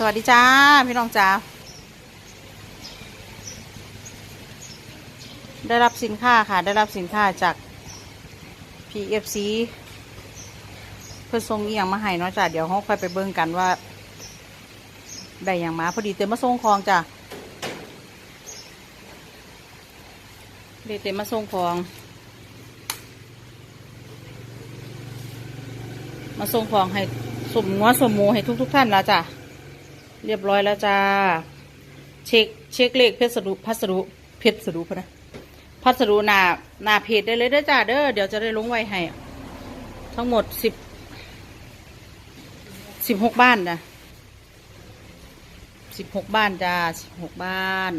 สวัสดีจ้า พี่น้องจ้า ได้รับสินค้าค่ะ ได้รับสินค้าจาก PFC เพื่อส่งอหย่างมาให้เนาะจ้ะเดี๋ยวเราค่อยไปเบิ่งกันว่า ได้อย่างมา พอดีเต็มมาส่งของจ้ะเดเต็มมาส่งของ มาส่งของให้สมงัวสมมูให้ทุกๆทท่านแล้วจ้ะ เรียบร้อยแล้วจ้า เช็คเช็คเลขเพชรสรุพัสดุเพชรสรุพะนะพัสดุหนาหนาเพจได้เลยเด้อจ้าเด้อเดี๋ยวจะได้ลงไว้ให้ ทั้งหมดสิบสิบหกบ้านจ้ะสิบหกบ้านจ้าสิบหกบ้าน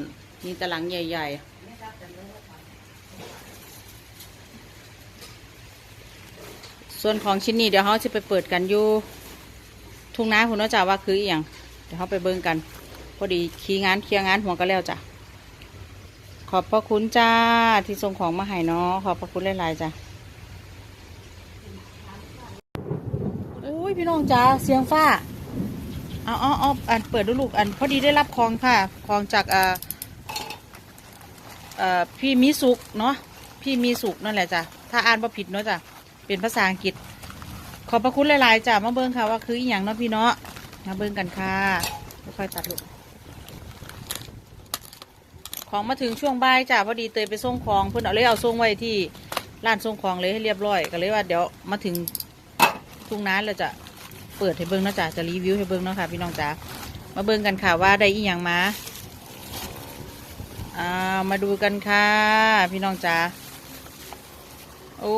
มีตารางใหญ่ ๆส่วนของชิ้นนี้เดี๋ยวเขาจะไปเปิดกันอยู่ ทุ่งนาคุณว่าจ้าว่าคืออย่าง ดี๋ยวเขาไปเบิ่งกัน พอดีคีย์งานเคลียร์งานหัวก็แล้วจ้ะ ขอบพระคุณจ้าที่ส่งของมาให้เนาะขอบพระคุณหลายๆจ้ะโอ้ยพี่น้องจ้าเสียงฟ้าเอาเอาเอาอันเปิดดูลูกอันพอดีได้รับของค่ะของจากเอ่อเออพี่มิสุกเนาะพี่มีสุกนั่นแหละจ้ะถ้าอ่านบ่ผิดเนาะจ้ะเป็นภาษาอังกฤษ ขอบพระคุณหลายๆจ้ะมาเบิ่งค่ะว่าคืออหย่างเนาะพี่เนาะ มาเบิ่งกันค่ะค่อยๆตัดลูกของมาถึงช่วงบ่ายจ้ะพอดีเตยไปส่งของเพิ่อนเอาเลยเอาส่งไว้ที่ร้านส่งของเลยให้เรียบร้อยก็เลยว่าเดี๋ยวมาถึงทุ่งนาแล้วจะเปิดให้เบิ้งนะจ้ะจะรีวิวให้เบิ้งเนาะค่ะพี่น้องจ๋ามาเบิ้งกันค่ะว่าได้อีหยังมาอ่ามาดูกันค่ะ พี่น้องจ๋าโอ้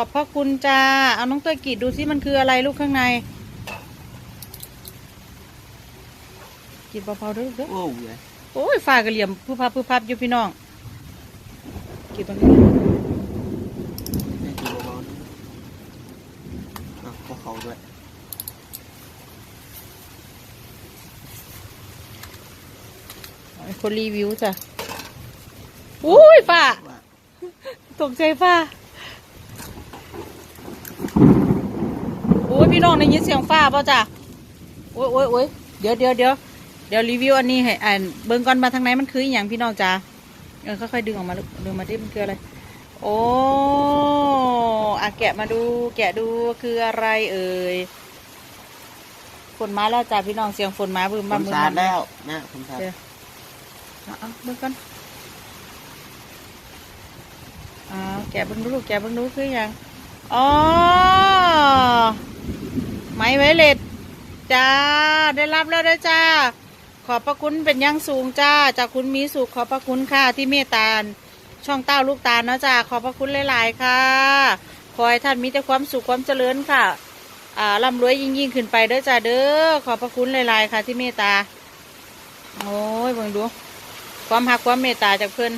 อบพระคุณจ้า เอาน้องเตยกรีดดูสิมันคืออะไรลูกข้างในกรีดเบาๆเด้อลูกเด้อโอ้ยโอ้ยฟ้ากระเหลี่ยมผู้พับผู้พับอยู่พี่น้อง กี่ตรงนี้นี่คือเบาๆอะพวกเขาด้วยคนรีวิวจ้ะอุ้ยฟ้าว่าตกใจฟ้าโอ้ย พี่น้องได้ยินเสียงฟ้าป่ะจ้ะโอ้ยโอ้ยโอ้ยเดี๋ยวเดี๋ยวเดี๋ยวเดี๋ยวรีวิวอันนี้ให้อ่านเบิ่งก่อนมาทางไหนมันคืออหย่างพี่น้องจ้ะเออค่อยๆดึงออกมาลูกดึงมาดิมันคืออะไร โอ้อะแกะมาดูแกะดูคืออะไรเอ่ยฝนมาแล้วจ้ะพี่น้องเสียงฝนมาบึ้มผบ้ามบึ้มสาบ้าดแล้วนะผมสาดเดี๋ยวเอาเอาเบิ่งก่อนเอาแกะเบิ่งดูลูกแกะเบิ่งดูคืออย่างอ๋อ ไม้ไวเลสจ้า ได้รับแล้วด้อจ้า ขอบพระคุณเป็นยังสูงจ้า จากคุณมีสุขขอบพระคุณค่ะที่เมตตาช่องเต้าลูกตาลเนาะจ้า ขอบพระคุณหลาย ๆ ค่ะขอให้ท่านมีแต่ความสุขความเจริญค่ะ อ่าร่ำรวยยิ่งยิ่งขึ้นไปเด้อจ้าเด้อ ขอบพระคุณหลาย ๆ ค่ะที่เมตตา โอ้ยเบิ่งดู ความหักความเมตตาจากเพื่อน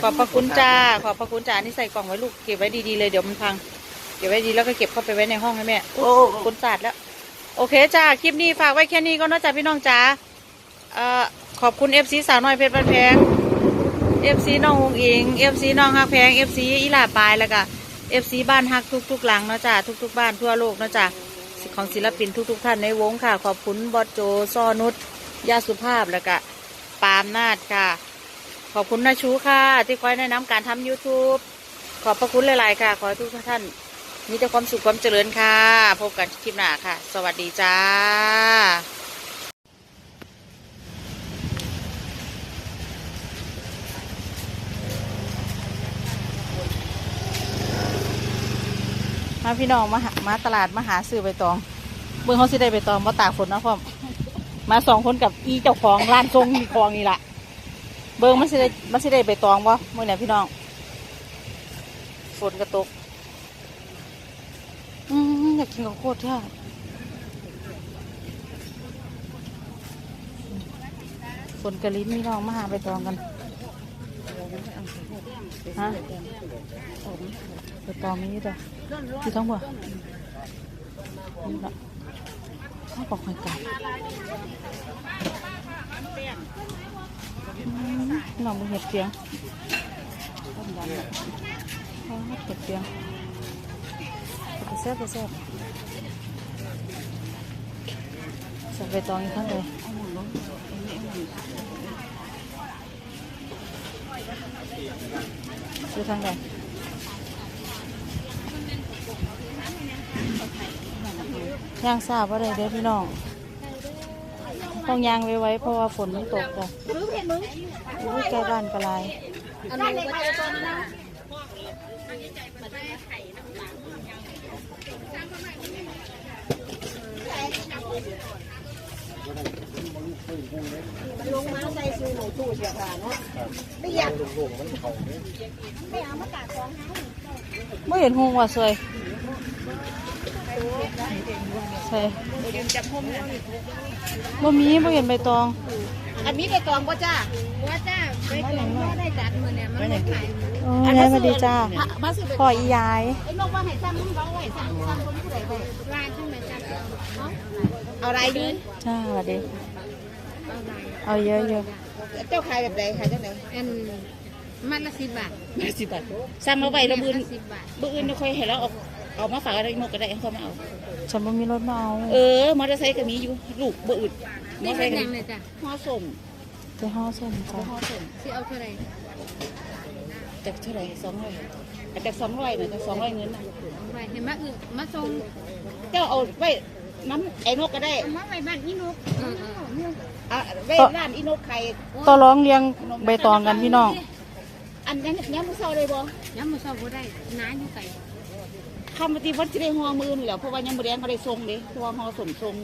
ขอบพระคุณจ้า ขอบพระคุณจ้านี่ใส่กล่องไว้ลูกเก็บไว้ดี ๆ เลยเดี๋ยวมันพัง เก็บไว้ดีแล้วก็เก็บเข้าไปไว้ในห้องให้แม่โอ้คุณศาสตร์แล้ว โอเคจ้าคลิปนี้ฝากไว้แค่นี้ก็นะจ้าพี่น้องจ้าเอ่อขอบคุณเอฟซีสาวน้อยเพชรบ้านแพงเอฟซีน้องหงอิงเอฟซีน้องฮักแพงเอฟซีอีหลาปลายแล้วก็เอฟซีบ้านฮักทุกๆหลังนะจ้าทุก ๆ บ้านทั่วโลกนะจ้าของศิลปินทุก ๆ ท่านในวงค่ะ ขอบคุณบอสโจซ่อนุชยาสุภาพแล้วก็ปาล์มนาดค่ะ ขอบคุณนาชูค่ะ ที่คอยแนะนำการทำ YouTube ขอบพระคุณหลาย ๆ ค่ะ ขอให้ทุกท่าน มีแต่ความสุขความเจริญค่ะ พบกันคลิปหน้าค่ะ สวัสดีจ้ามาพี่น้องมาหามาตลาดมาหาซื้อใบตอง เบิ่งเขาสิได้ใบตองมาตากฝนนะพ่อมาสองคนกับอีเจ้าของร้านทรงมีคลองนี่แหละเบิ่งมันสิได้มันสิได้ใบตองบ่เมื่อไหร่พี่น้องฝนกระตก กินข้าวโพดแท้ฝนกะลิ้นพี่น้องมาหาใบตองกันฮะใบตองมีอยู่จ้ะอยู่ทั้งหมดนี่ละข้าวปอกหอยไก่อืมน้องมีเห็ดเสียงอ๋อเก็บเตียง เสียบไปเสียบใส่ใบตองอีกครั้งเลยซื้อทางใดย่างทราบว่าไรเด้อพี่น้องต้องยางไว้ไว้เพราะว่าฝนมันตกจ้ะอุ้ยใกล้บ้านกระไรอันนี้ก็จะต้นนะ ลงมาใส่ซื้อหนูตู้เสียขาเนาะไม่อยากไม่เอามาตากของไม่เห็นหงว่าสวยใช่บ่มีบ่เห็นใบตอง อันนี้ไปกองป่ะจ้าว่าจ้าไปกองว่าได้จัดมือเนี่ยมันไม่ขาย โอ้ยายสวัสดีจ้ามาซื้อไปพ่ออียายไอ้นกว่าให้ซ้ำมึงเขาให้ซ้ำซ้ำคนผู้ใดไปลายขึ้นมาจ้าเอาอะไรดีจ้าสวัสดี เอาเยอะเยอะเจ้าขายแบบใดขายจังไหนอันมัดละสิบบาทสิบบาทสั่งมาไว้แล้วบืนมัดละสิบบาทบืนไม่ค่อยเห็นแล้วเอาเอามาฝากอะไรนกก็ได้เขามาเอาฉันบ่มีรถมาเอา เออ มอเตอร์ไซค์ก็มีอยู่ ลูกบ่อึดมอนี่เตอร์ไซเป็นค์ก็ยังมีไงจ้ะห่อส่งไปห้อส้มจ้าห่อส่งสิเอาเท่าไหร่ จากเท่าไหร่สองร้อยจากสองร้อยนะจากสองร้อยเงินนะเอาไว้เห็นมาอึมาส่งเจ้าเอาไว้น้ำไอ้นกก็ได้เอามาไว้บ้านนี่นกเออเอออะไว้ร้านอีนกไข่ต่อร้องเลี้ยงใบตองกันพี่น้อง อันนี้ย้ำมือเศร้าเลยบ่ย้ำมาสอบบ่ได้น้าอยู่ไกลคำปฏิวัติจะได้ห่อมือนี่แหละเพราะว่ายังบ่ได้ก็ได้ส่งเด้เพราะว่าห่อส่งส่ง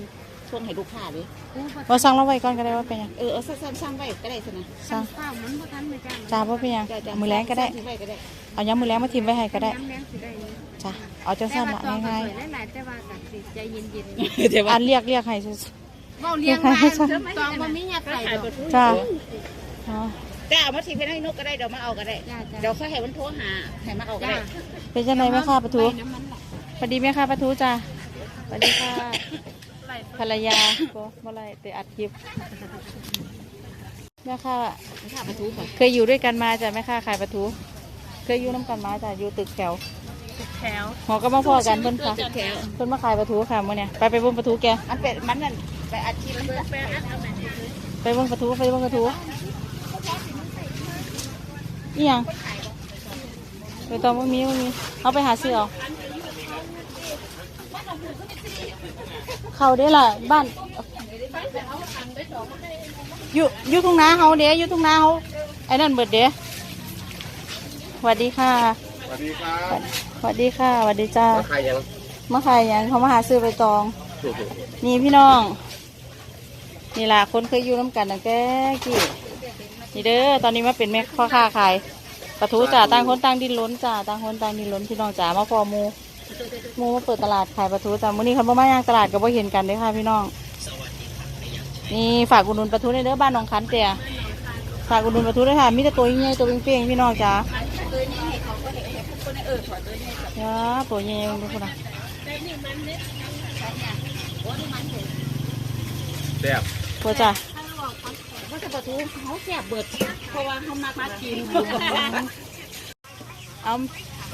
ส่งให้ลูกค้าเด้โอ้บ่เราสั่งเราไว้ก่อนก็ได้ว่าเป็นหยัง เออเอาสั่งสั่งไว้ก็ได้สินะสั่งข้าวมันบ่ทันเลยจ้ะจ้าว่าเป็นหยังจ้ะจ้ะมือแรงก็ได้ สั่งไว้ก็ได้เอาย้ำมือแรงมาทิมไว้ให้ก็ได้ น้ำแดงสิได้อยู่จ้าเอาจังแต่สั้นว่าละตองก็ง่ายสวยหลายๆแต่ว่าก็สิใจเย็นเดี๋ยวๆว่าอันเรียกเรียกให้ซื่อๆเว้าเลี้ยงมาตองบ่มีหยักไก่ดอกๆจ้าอ๋อแต่เอามาทิ้งไว้ให้นกก็ได้เดี๋ยวมาเอาก็ได้ จ้าจ้า เดี๋ยวเขาให้มันโทรหาให้มาเอาก็จ้าได้ เป็นจังไดแม่ค้าปลาทูไปน้ำมันล่ะสวัสดีแม่ค้าปลาทูจ้าสวัสดีค่ะ ภรรยาบ่บ่ไรแต่อัดคลิปแม่ค้าข้ามาทูก่อนเคยอยู่ด้วยกันมาจ้ะแม่ค้าขายปลาทู เคยอยู่น้ำกันมาจ้ะอยู่ตึกแถวแถวหอก็มาพอกันเพิ่นค่ะแถวเพิ่นมาขายปลาทูค่ะมื้อเนี่ยไปไปเบิ่งปลาทูแกมันเป็นมันนั่นไปอาชีพมันไปอัดเอาแม่ไปเบิ่งปลาทูไปเบิ่งปลาทูอีหยังไปตอนบ่มีบ่มีเอาไปหาซื้อเอา เขาเด้ล่ะบ้านอยู่อยู่ทุ่งนาเฮาเด้อยู่ทุ่งนาเฮาไอ้นั่นเบิดเด้สวัสดีค่ะสวัสดีครับสวัสดีค่ะสวัสดีจ้ามาขายยังมาขายหยังเขามาหาซื้อใบตอง นี่พี่น้อง นี่ล่ะคนเคยอยู่น้ำกันตั้งแต่กี่นี่เด้อตอนนี้มาเป็นแม่พ่อค้าขายปลาทูจ่าต่างคนต่างดินล้นจ่าต่างคนต่างดินล้นพี่น้องจ๋ามาพอหมู หมูมาเปิดตลาดขายปลาทูจ่ามื้อนี้คันบ่มาย่างตลาดก็บ่เห็นกันเด้อค่ะพี่น้อง นี่ฝากอุดหนุนปลาทูในเด้อบ้านหนองคันเตียฝากอุดหนุนปลาทูด้วยค่ะมีแต่ตัวใหญ่ๆตัวเปรี้ยงๆพี่น้องจ๋าจ้าตัวใหญ่ๆดูคนน่ะแซ่บตัวจ้าว่าจะประตูเขาแสบเบิดเพราะว่าเขามากมากินเอา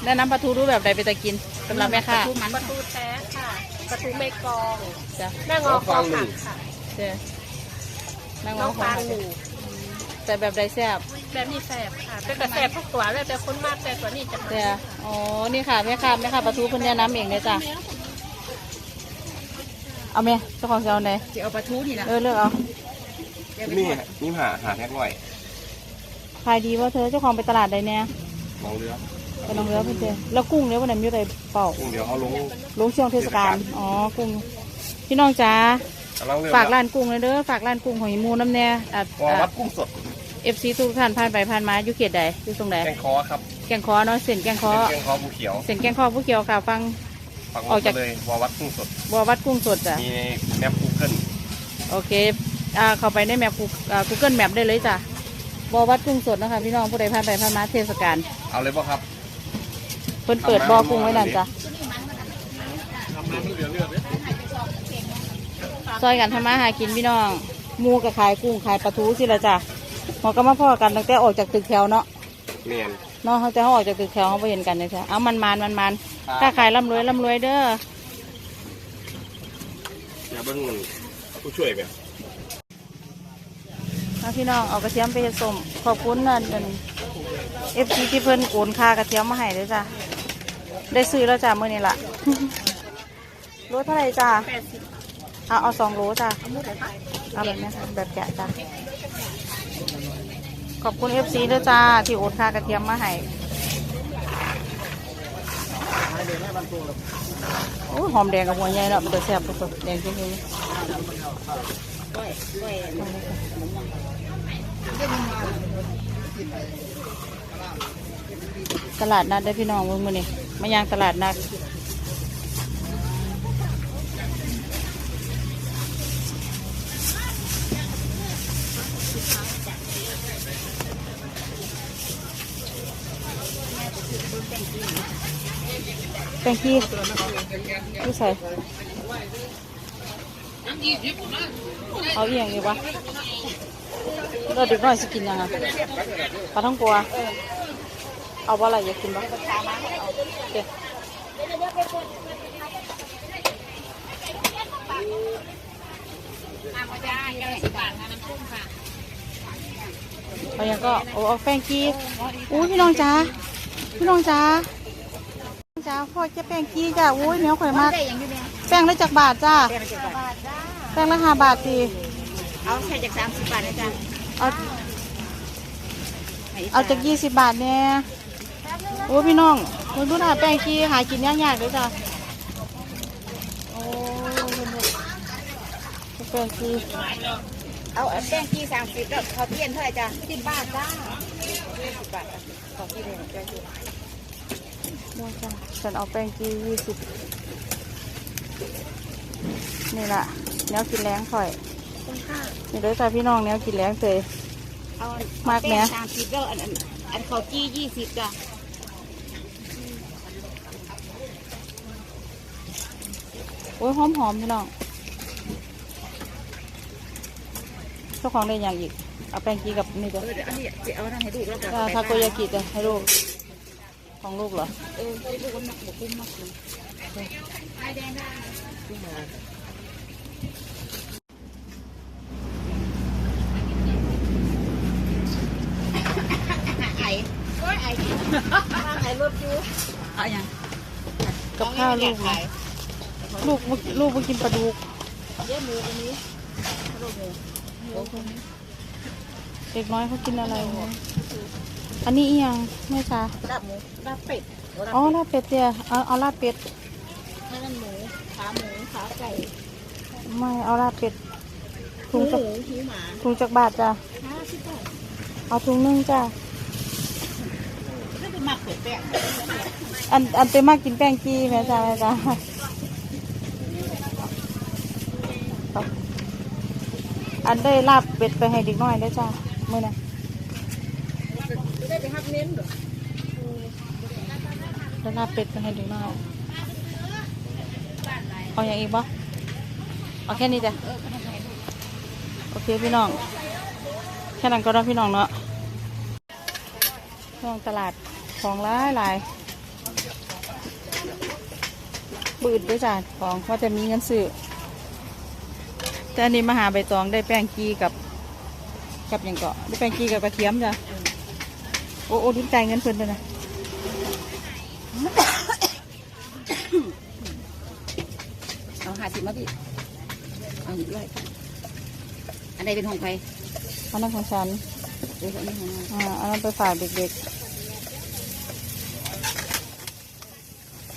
แนะนำปลาทูรูปแบบใดไปตะกินสำหรับแม่ค่ะมันประตูแท้ค่ะ ประตูเมกองจ้ะแม่งอคอหักค่ะเจ้นั่งน้ร้อองงฟางหนูแต่แบบใดแซ่บแบบนี้แสบค่ะเป็นกระแสบทุกตัวแล้วแต่คนมากแต่ตัวนี้จะเจ้อ๋อนี่ค่ะแม่ค่ะแม่ค่ะปลาทูเพิ่นแนะนำเองเลยจ้ะเอาแม่เจ้าของจะเอาไหนจะเอาปลาทูนี่นะเออเลือกเอานี่นี่หาหาแท็กไว้ขายดีว่าเธอเจ้าของไปตลาดใดเนี่ยมองเรือ ไปน้องเรือเพิ่นเจแล้วกุ้งเนี่ยวันไหนมีอะไรเปล่ากุ้งเดี๋ยวเขาลงลงช่วงเทศกาลอ๋อกุ้งพี่น้องจ๋ากำลังเรือฝากร้านกุ้งเลยเด้อฝากร้านกุ้งของอีหมูน้ำแน่อะวอวัดกุ้งสดเอฟซีทุกท่านผ่านไปผ่านมาอยู่เขตใดอยู่ตรงไหนแกงคอครับแกงคอเนาะเส้นแกงคอเป็นแกงคอภูเขียวเส้นแกงคอผู้เกี่ยวค่ะฟังปักหอมุอกดจากเลยวอวัดกุ้งสดบัววัดกุ้งสดจ้ะมีแมปกูเกิลโอเคอ่าเข้าไปในแมปกูเกิลแมปได้เลยจ้ะบัววัดกุ้งสดนะคะพี่น้องผู้ใดผ่านไปผ่านมาเทศกาลเอาเลยป่ะครับ เพิ่นเปิดบ่อกุ้งไว้นั่นจ้ะซอยกันทำมาหากินพี่น้องหมูกับขายกุ้งขายปลาทูสิละจ้ะหมอก็มาพ่อกันตั้งแต่ออกจากตึกแถวเนาะเมียนเนาะเขาจะเขาออกจากตึกแถวเขาไปเห็นกันเลยใช่เอามันมันมันมันถ้าขายร่ำรวยร่ำรวยเด้ออย่าเบิ่งมันผู้ช่วยแบบมาพี่น้องเอากระเทียมไปผสมขอบคุณนั่นเป็นเอฟซีที่เพิ่นโอนค่ากระเทียมมาให้เลยจ้ะ ได้ซื้อแล้วจ้ะมื่อนี้ละโลเท่าไหร่จ้ะเอาเอาสองโลจ้ะเอาแบบนี้ค่ะแบบแกะจ้ะขอบคุณเอฟซีด้วยจ้า ที่โอนค่ากระเทียมมาให้โอ้ยหอมแดงกับหัวใหญ่เนาะมันจะแซ่บสุดๆแดงจริงๆตลาดนัดได้อพี่น้องมื้อมื้อนี้ มายังตลาดนัดแตงกี้ดูใส่เอาเอียงอยู่ปะเราเด็กน้อยสกินยังไงปลาท่องกลัว เอาว่าอะไรอยากกินปะเดี๋ยวเอาอย่างก็เอาเอาแป้งกี้อู้พี่น้องจ้าพี่น้องจ้าจ้าพ่อจะแป้งกี้จ้าอุ้ยเหนียวข่อยมากได้ยังอยู่เนี่ยแป้งได้จากบาทจ้าแป้งเจ็ดบาทแป้งละห้าบาทสิเอาแค่จากสามสิบบาทนะจ๊ะเอาเอาจากยี่สิบบาทเนี่ย โอ้พี่น้องคุณดูหน้าแป้งกี้หากินยากๆเลยจ้าโอ้แป้งกี้เอาแป้งกี่สามสิบแล้วขอเทียนเท่าไหร่จ้ะสิบบาทจ้าสิบบาทจ้ะขอที่เลยจ้ะนี่จ้าฉันเอาแป้งกี้ยี่สิบนี่ล่ะแนวกินแรงข่อยนี่เลยจ้าพี่น้องแนวกินแรงเลยเอามากไหมแป้งสามสิบแล้วอันอันอันขอจี้ยี่สิบจ้ะ โอ้ยหอมหอมๆพี่น้องเจ้าของได้อย่างอีก เอาแป้งกี้กับนี่จ้ะเออเดี๋ยวอันนี้จะเอานั่นให้ลูกแล้วก็อ่าทาโกยากิจ้ะให้ลูก ของลูกเหรอ เออลูกมันหนักบอกคุ้มมากเลยไอ้โอ้ยไอ้ไอ้รถอยู่เอาอย่างกับข้าวลูกนะ ลูกบ่ลูกมากินปลาดุกเยอะหมูอันนี้รถหมูเด็กน้อยเขากินอะไรเนี่ยอันนี้อีหยังแม่จ้าลาบหมูลาบเป็ดอ๋อลาบเป็ดเจ้ะเอาเอาลาบเป็ดนั่นหมูขาหมูขาไก่ไม่เอาลาบเป็ดหถุมูงหจักมูหิวหมาถุงจักบาทจ้ะห้าสิบบาทเอาถุงหนึงจ้ะถ้าเป็นหมักเป็ดแป้งอันอันเต็มมากกินแป้งกี้แม่จ้าแม่จ้าเอา อันได้ลาบเป็ดไปให้เด็กน้อยได้อจ้ามื่อน่ะได้ไปฮับเน้นเหรอได้ลาบเป็ดไปให้เด็กน้อยเอาอย่างอีกบ่เอาแค่นี้จ้ะโอเคพี่น้อง แค่นั้นก็ได้พี่น้องเนาะพี่น้องตลาดของหลายหลายบืดด้วยจ้ะของว่าจะมีเงินซื้อ แต่อันนี้มาหาใบตองได้แป้งกีกับกับอย่างเกาะได้แป้งกีกับกระเทียมจ้ะโอ้โอ้ดิ้นใจายเงินเพิ่นเลยนะเอาห้าสิบมาพี่เอาอีกด้วยอันใดเป็นของใครอันนั้นของฉันเอออันนี้ของเราอ่าอันนั้นไปฝากเด็กๆ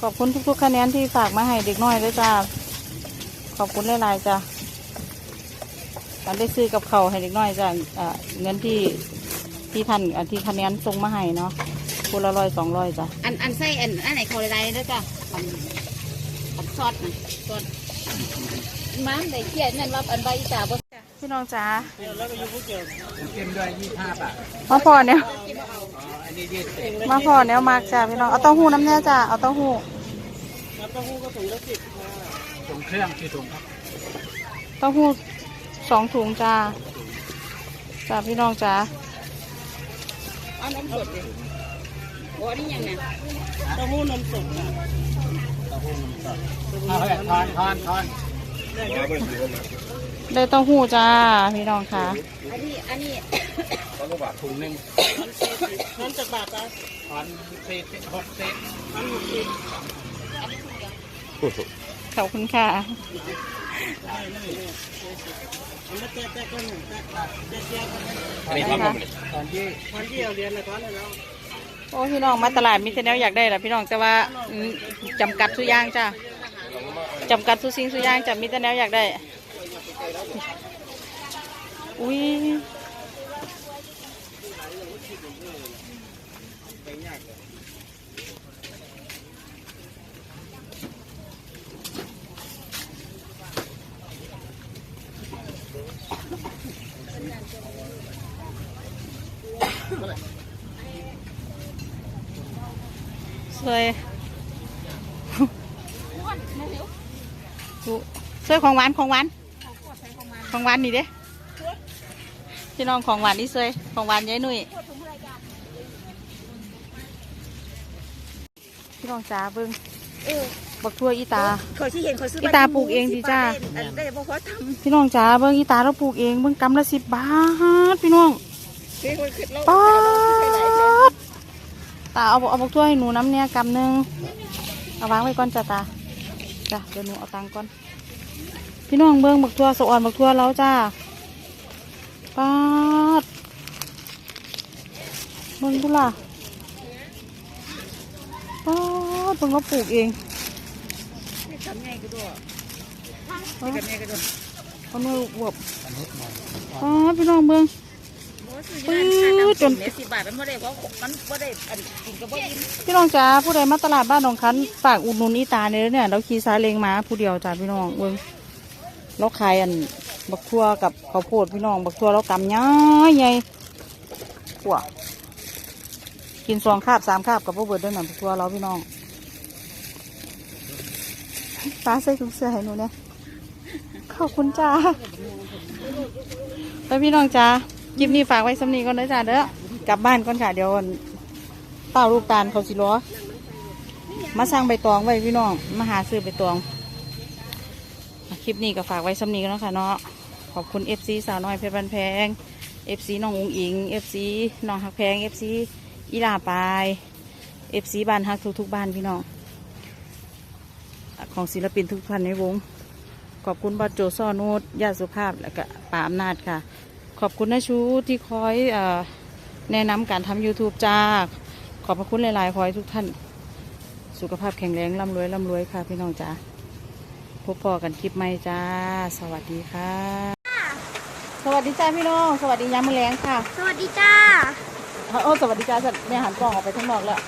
ขอบคุณทุกๆคะแนนที่ฝากมาให้เด็กน้อยด้วยจ้าขอบคุณหลายๆจ้า การได้ซื้อกับเขาวให้เด็กน้อยจ้าอ่าเงินที่ที่ท่านอ่าที่คะแนนส่งมาให้เนาะคนละร้อยสองร้อยจ้ะอันอันไส้อันอันไหนเขาอะไรนะจ๊ะอันอันซอสนะซอสมันได้เขียนนั่นว่าอันใบจ่าบ่พี่น้องจ้าเต็มด้วยยี่ห้าบาทมาพอเนี่ยอันนี้ยี่สิบมาพอเนี่ยมากจ้าพี่น้องเอาเต้าหู้น้ำแน่จ้าเอาเต้าหู้ถุงเครื่องกี่ถุงครับเต้าหู้ สองถุงจ้าจ้าพี่น้องจ้าเอาน้ำสดเลยอ้นี่ยังไงเต้าหู้นมสดค่ะเต้าหู้นมสดเอาไปทอนทอนทอนมาเบิ่งดูมาได้เต้าหู้จ้าพี่น้องค่ะ อันนี้ อันนี้ต้องก็บาทถุงหนึ่งทอนจากบาทจ้ะทอนสี่สิบหกสิบทอนหกสิบขอบคุณค่ะเอามาแจกแจกคนหนึ่งแจกแจกแจกคนหนึ่งอันนี้ครับผมเนี่ยตอนที่ตอนที่เราเรียนนะตอนนั้นเราโอ้พี่น้องมาตลาดมีแต่แนวอยากได้ละพี่น้องแต่ว่าจำกัดสุอยางจ้าจำกัดสุสิ่งสุอยางจ้ามีแต่แนวอยากได้อุ้ย สวยสวยของหวานของหวานของหวานนี่เด้พี่น้องของหวานนี่สวยของหวานยายหนุ่ยพี่น้องจ๋าเบิ้งบักทั่วอีตาเขาที่เห็นเขาซื้ออีตาปลูกเองดีจ้าอันได้บ่พอทพี่น้องจ๋าเบิ้งอีตาเราปลูกเองเบิ้งกำละสิบบาทพี่น้องำคือคนคิดเราป๊าด ตาเอาเอาบักทั่วให้หนูน้ำเนี่ยกำหนึ่งเอาวางไว้ก่อนจ้าตาจ้ะเดี๋ยวหนูเอาตังค์ก่อนพี่น้องเบิ้งบักทั่วสะอ่อนบักทั่วแล้วจ้าป๊าดเบิ้งดูล่ะป๊าดเบิ้งเขาปลูกเองทำไงก็ด้วยเอ้าทำไงก็ด้วยเอามือหวบป๊าดพี่น้องเบิ้ง ปื๊ดจนเม็ดสิบบาทมันไม่ได้เพราะมันไม่ได้อันกินก็บ่อิ่มพี่น้องจ้าผู้ใดมาตลาดบ้านหนองคันฝากอุดหนุนอีตาเนี่ยเนี่ยเราขี่ซาเล้งมาผู้เดียวจ้าพี่น้องเบิ้งเราขายอันบักทั่วกับข้าวโพดพี่น้องบักทั่วเรากำย้ายใหญ่ขัวกินสองคาบสามคาบกับพวกเบิร์ดด้วยหนังบักทั่วเราพี่น้องป้าใส่ถุงเสื้อให้หนูเนี่ยขอบคุณจ้าไปพี่น้องจ้า คลิปนี้ฝากไว้สำนีก่อนนะจ้าเด้อกลับบ้านก่อนค่ะเดี๋ยวเต้าลูกตาลเขาสิล้อมาสร้างใบตองไว้พี่น้องมาหาซื้อใบตองคลิปนี้ก็ฝากไว้สำนีกันแล้วค่ะเนาะขอบคุณ FC สาวน้อยเพชรบันแพง FC น้องอุงอิง FC น้องหักแพง FC อีลาปาย FC บ้านฮักทุกๆบ้านพี่น้องของศิลปินทุกท่านในวง ขอบคุณบอสโจซ่อนูดญาติสุภาพและก็ป่าอำนาจค่ะ ขอบคุณนะชูที่คอยเออแนะนำการทำ YouTube จ้า ขอบพระคุณหลายๆขอให้ทุกท่าน สุขภาพแข็งแรงร่ำรวยร่ำรวยค่ะพี่น้องจ้าพบพอกันคลิปใหม่จ้า สวัสดีค่ะ สวัสดีจ้าพี่น้อง สวัสดียามมื้อแรงค่ะ สวัสดีจ้าโอ้สวัสดีจ้าแม่หันกล้องออกไปข้างนอกแล้ว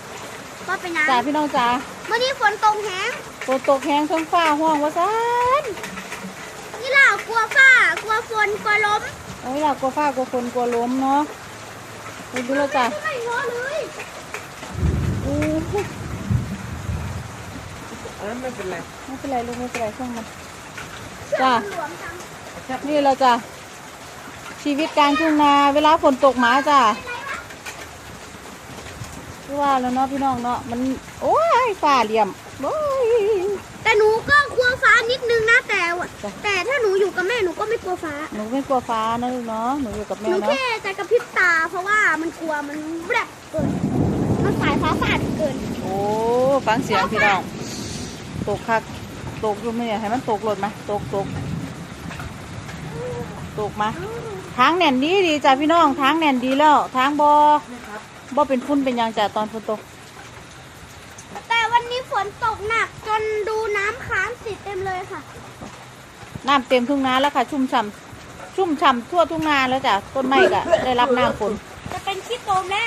ว่าเป็นยังจ้าพี่น้องจ้าเมื่อนี้ฝนตกแฮงฝนตกแห้งทั้งฟ้าห้องว่าซันนี่ล่ะกลัวฝ้ากลัวฝนกลัวล้ม โอ้ยล่ะกลัวฟ้ากลัวฝนกลัวลมเนาะดูดูแล้วจ้าไม่ร้อเลยอู้หูอันนั้นไม่เป็นไรไม่เป็นไรลูกไม่เป็นไรช่างมันจ้าหลวมจังนี่เราจ้ะชีวิตกลางทุ่งนาเวลาฝนตกหมาจ้ะคือว่าแล้วเนาะพี่น้องเนาะมัน โอ้ยฝ่าเหลี่ยมโอ้ยแต่หนูก็กลัว ฟ้านิดนึงนะแต่ว่าจ้ะแต่ถ้าหนูอยู่กับแม่หนูก็ไม่กลัวฟ้า หนูไม่กลัวฟ้านะลูกเนาะ หนูอยู่กับหแม่นูเนาะแค่จะกระพริบตา เพราะว่ามันกลัวมันแบบเกินมันสายฟ้าฟาดเกิน โอ้ฟังเสียงพี่น้อง ตกคัก ตกอยู่ไหมเนี่ยให้มันตกหล่นไหมตกตก ตกมาทางแน่นดีดีจ้ะพี่น้องทางแน่นดีแล้วทางบอบอเป็นฝุ่นเป็นหยังจ้ะตอนฝนตกแต่วันนี้ฝ นตกหนักจนดูน้ำค้างสิเต็มเลยค่ะ น้ำเต็มทุ่งนาแล้วค่ะ ชุ่มฉ่ำชุ่มฉ่ำทั่วทุ่งนาแล้วจ้ะต้นไม้ก็ได้รับน้ำฝนจะเป็นขี้โตมและ